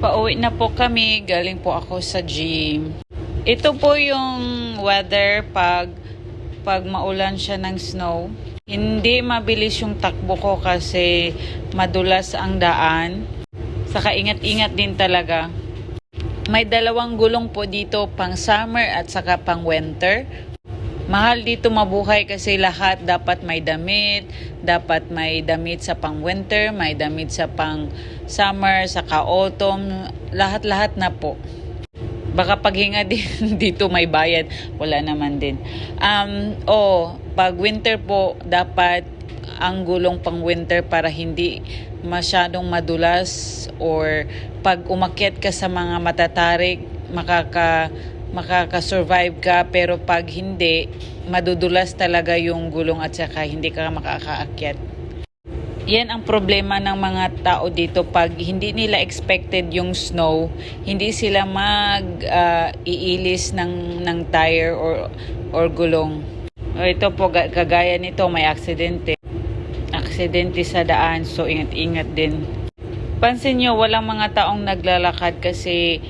Pauwi na po kami. Galing po ako sa gym. Ito po yung weather pag pag maulan siya ng snow. Hindi mabilis yung takbo ko kasi madulas ang daan. Saka ingat-ingat din talaga. May dalawang gulong po dito pang summer at saka pang winter. Mahal dito mabuhay kasi lahat dapat may damit, dapat may damit sa pang winter, may damit sa pang summer, saka autumn, lahat-lahat na po. Baka paghinga din dito may bayad, wala naman din. Um, oh, pag winter po dapat ang gulong pang winter para hindi masyadong madulas or pag umakyat ka sa mga matatarik makaka makaka-survive ka pero pag hindi madudulas talaga yung gulong at saka hindi ka makakaakyat. Yan ang problema ng mga tao dito pag hindi nila expected yung snow, hindi sila mag ah, iilis ng ng tire or or gulong. O, ito po ga- kagaya nito may aksidente. Aksidente sa daan so ingat-ingat din. Pansin nyo, walang mga taong naglalakad kasi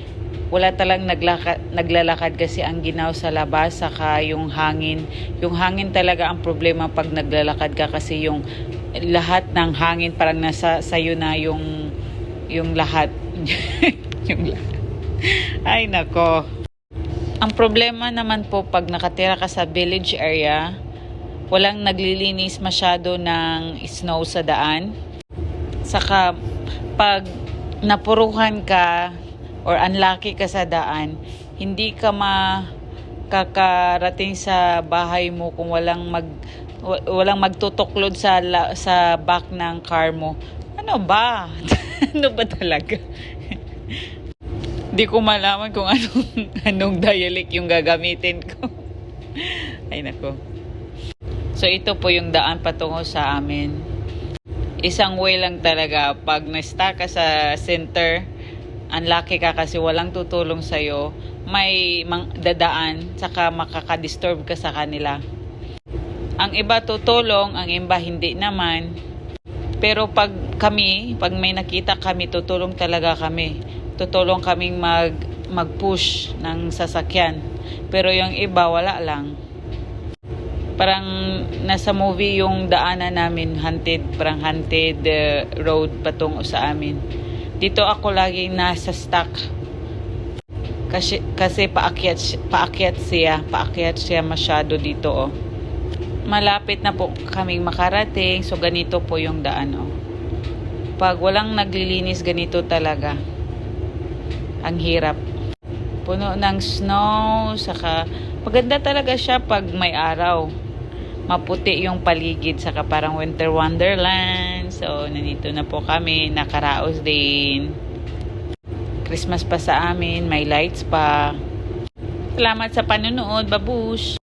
wala talang naglakad, naglalakad kasi ang ginaw sa labas saka yung hangin. Yung hangin talaga ang problema pag naglalakad ka kasi yung lahat ng hangin parang nasa sayo na yung yung lahat. yung lahat. Ay nako. Ang problema naman po pag nakatira ka sa village area, walang naglilinis masyado ng snow sa daan. Saka pag napuruhan ka or unlucky ka sa daan, hindi ka makakarating sa bahay mo kung walang mag wa- walang magtutuklod sa sa back ng car mo. Ano ba? ano ba talaga? Hindi ko malaman kung anong anong dialect yung gagamitin ko. Ay nako. So ito po yung daan patungo sa amin isang way lang talaga pag na-stuck ka sa center unlucky ka kasi walang tutulong sa'yo may mang- dadaan saka makaka-disturb ka sa kanila. Ang iba tutulong ang iba hindi naman. Pero pag kami pag may nakita kami tutulong talaga kami. Tutulong kaming mag mag-push ng sasakyan. Pero yung iba wala lang. Parang nasa movie yung daanan namin haunted parang haunted uh, road patungo sa amin dito ako laging nasa stuck kasi kasi paakyat paakyat siya paakyat siya masyado dito oh. Malapit na po kaming makarating so ganito po yung daan oh. Pag walang naglilinis ganito talaga. Ang hirap. Puno ng snow saka maganda talaga siya pag may araw maputi yung paligid saka parang winter wonderland. So nandito na po kami nakaraos din. Christmas pa sa amin may lights pa. Salamat sa panonood babush